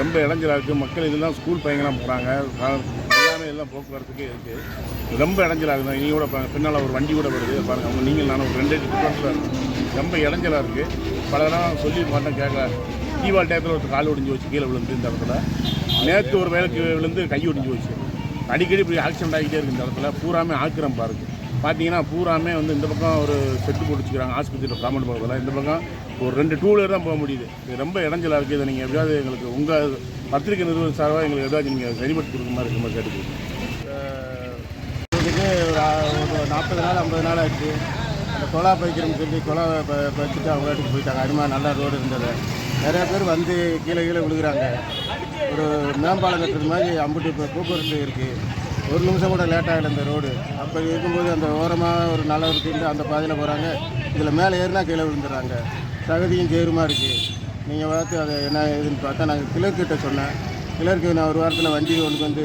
ரொம்ப இடைஞ்சலாக இருக்குது மக்கள் இதெல்லாம் ஸ்கூல் பையங்களாம் போகிறாங்க எல்லாமே எல்லாம் போக்குவரத்துக்கே இருக்குது ரொம்ப இடைஞ்சலாக இருக்குது நீங்கள் கூட பாருங்க பின்னால் ஒரு வண்டி கூட வருது. பாருங்கள் அவங்க நீங்கள் நானும் ஒரு ரெண்டு டிஃபரன்ஸில் இருக்குது ரொம்ப இடைஞ்சலாக இருக்குது பல சொல்லி மாட்டேன் கேட்கல தீபாவளி டயத்தில் ஒருத்தர் கால் ஒடிஞ்சு வச்சு கீழே விழுந்து இந்த இடத்துல. நேற்று ஒரு வேலைக்கு விழுந்து கை ஒடிஞ்சு வச்சு அடிக்கடி இப்படி ஆக்சிடென்ட் ஆகிட்டே இருக்குது இந்த இடத்துல. பூராமே ஆக்கிரம் பாருக்கு பார்த்தீங்கன்னா பூராமே வந்து இந்த பக்கம் ஒரு செட்டு போட்டு வச்சுக்கிறாங்க ஆஸ்பத்திரியில் காமெண்ட் பக்கத்தில் இந்த பக்கம் ஒரு ரெண்டு டூ வீலர் தான் போக முடியுது. இது ரொம்ப இடைஞ்சலாக இருக்குது. இதை நீங்கள் எப்படியாவது எங்களுக்கு உங்கள் பத்திரிகை நிறுவனம் சார்பாக எங்களுக்கு எதாவது நீங்கள் சரிபட்டு கொடுக்க மாதிரி இருக்க மாதிரி கேட்டுக்கிறீங்க ஒரு நாற்பது நாள் ஐம்பது நாள் ஆச்சு அந்த கொலா பைக்கிறோம்னு சொல்லி கொலா ப- பறிச்சுட்டு அவங்க வீட்டுக்கு போயிட்டாங்க. அருமா நல்லா ரோடு இருந்தது. நிறையா பேர் வந்து கீழே கீழே விழுகிறாங்க. ஒரு மேம்பாலம் கட்டுறது மாதிரி அம்புட்டு இப்போ போக்குவரத்து இருக்குது ஒரு நிமிஷம் கூட லேட் ஆகலை இந்த ரோடு அப்போ இருக்கும்போது அந்த ஓரமாக ஒரு நல்ல ஒரு தீண்டு அந்த பாதையில் போகிறாங்க இதில் மேலே ஏறினா கீழே விழுந்துடுறாங்க. தகுதியும் சேருமா இருக்குது நீங்கள் பார்த்து அதை என்ன ஏதுன்னு பார்த்தா நாங்கள் கிளர்க்கிட்ட சொன்னேன். கிளர்க்கு நான் ஒரு வாரத்தில் வண்டி ஒன்று வந்து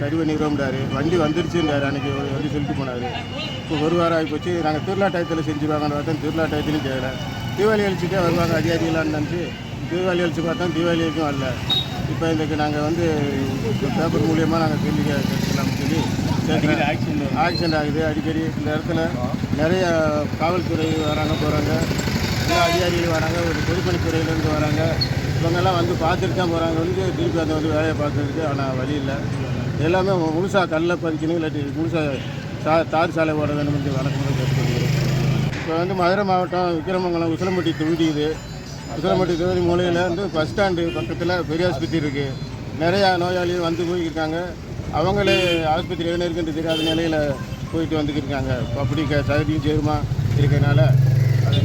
சரி பண்ணிடுவோம்டாரு வண்டி வந்துருச்சுன்றாரு அன்றைக்கி வந்து சொல்லிட்டு போனார். இப்போ ஒரு வாரம் ஆகி போச்சு நாங்கள் திருவிழா டயத்தில் செஞ்சுருவாங்கன்னு பார்த்தா திருவிழா டயத்துலையும் செய்யலை தீபாவளி அழிச்சிட்டே வருவாங்க அதிகாரிகளான்னு நினச்சி. தீபாவளி அழிச்சு பார்த்தா தீபாவளி வரைக்கும் வரல. இப்போ இதுக்கு நாங்கள் வந்து பேப்பர் மூலியமாக நாங்கள் கேள்வி கேட்கலாம்னு சொல்லி ஆக்சிடென்ட் ஆகுது அடிக்கடி இந்த இடத்துல நிறைய காவல்துறை வராங்க போகிறாங்க எல்லா அதிகாரிகள் வராங்க ஒரு பொதுப்பணித்துறையிலேருந்து வராங்க. இவங்கெல்லாம் வந்து பார்த்துட்டு தான் போகிறாங்க வந்து திருப்பி அதை வந்து வேலையை பார்க்கறதுக்கு ஆனால் வழி இல்லை. எல்லாமே முழுசாக கல்லில் பதிக்கணும் இல்லாட்டி முழுசாக சா தார் சாலை ஓட வேணும் என்று வழக்கமாக கேட்டுக்கொள்கிறேன் இப்போ வந்து மதுரை மாவட்டம் விக்கிரமங்கலம் உசிலம்பட்டி தொகுதி சுரம்பட்டி உசிலம்பட்டி மூலையில் வந்து பஸ் ஸ்டாண்டு பக்கத்தில் பெரிய ஆஸ்பத்திரி இருக்குது நிறையா நோயாளிகள் வந்து போயிருக்காங்க. அவங்களே ஆஸ்பத்திரி எங்கே இருக்குன்னு தெரியாத நிலையில் போயிட்டு வந்துக்கிருக்காங்க. அப்படி க சகதியும் சேருமா இருக்கிறனால அது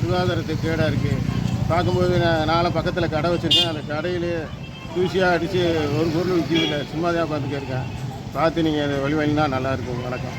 சுகாதாரத்துக்கு கேடாக இருக்குது பார்க்கும்போது நான் நாளை பக்கத்தில் கடை வச்சுருக்கேன். அந்த கடையிலே தூசியாக அடித்து ஒரு பொருள் விற்கிறதில்ல சும்மா தான் பார்த்துக்க இருக்கேன். பார்த்து நீங்கள் அதை வழி வழினா நல்லாயிருக்கும் வணக்கம்.